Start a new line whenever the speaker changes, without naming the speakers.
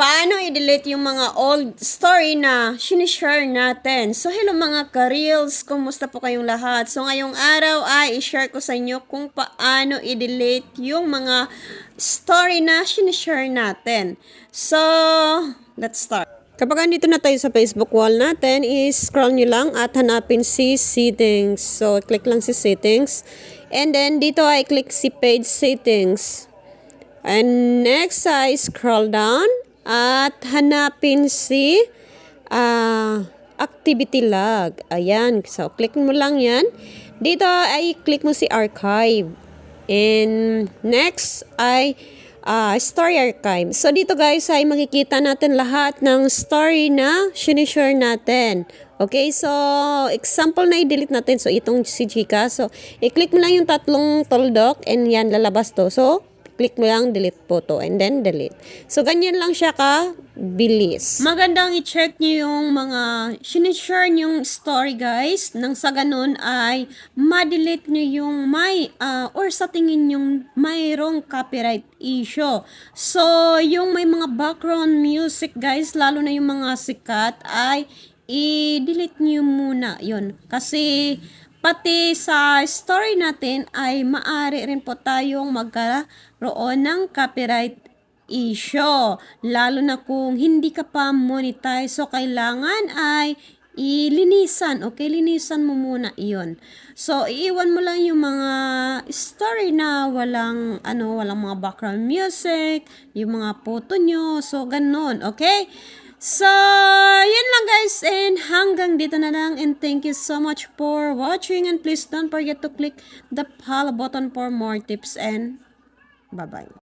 paano i-delete yung mga old story na sinishare natin. So, hello mga ka-reels, kumusta po kayong lahat? So, ngayong araw ay i-share ko sa inyo kung paano i-delete yung mga story na sinishare natin. So, let's start. Kapag andito na tayo sa Facebook wall natin, i-scroll nyo lang at hanapin si settings. So, click lang si settings. And then, dito ay click si page settings. And next ay scroll down at hanapin si ah, activity log. Ayan. So, click mo lang yan. Dito ay click mo si archive. And next ay ah, story archive. So, dito guys ay makikita natin lahat ng story na sinishare natin. Okay, so example na i-delete natin. So, itong si Chika. So, i-click mo lang yung tatlong toldok and yan lalabas to. So, click mo lang delete photo and then delete. So, ganyan lang siya ka bilis. Magandang i-check niyo yung mga sinishare yung story guys. Nang sa ganun ay ma-delete niyo yung may ah, or sa tingin yung mayroong copyright issue. So, yung may mga background music guys, lalo na yung mga sikat ay i-delete niyo muna yun. Kasi pati sa story natin ay maari rin po tayong magkaroon ng copyright issue. Lalo na kung hindi ka pa monetize. So, kailangan ay ilinisan. Okay, linisan mo muna iyon. So, iiwan mo lang yung mga story na walang, ano, walang mga background music, yung mga photo nyo. So, ganun. Okay? So, yun lang guys. And hanggang dito na lang. And thank you so much for watching. And please don't forget to click the follow button for more tips. And bye-bye.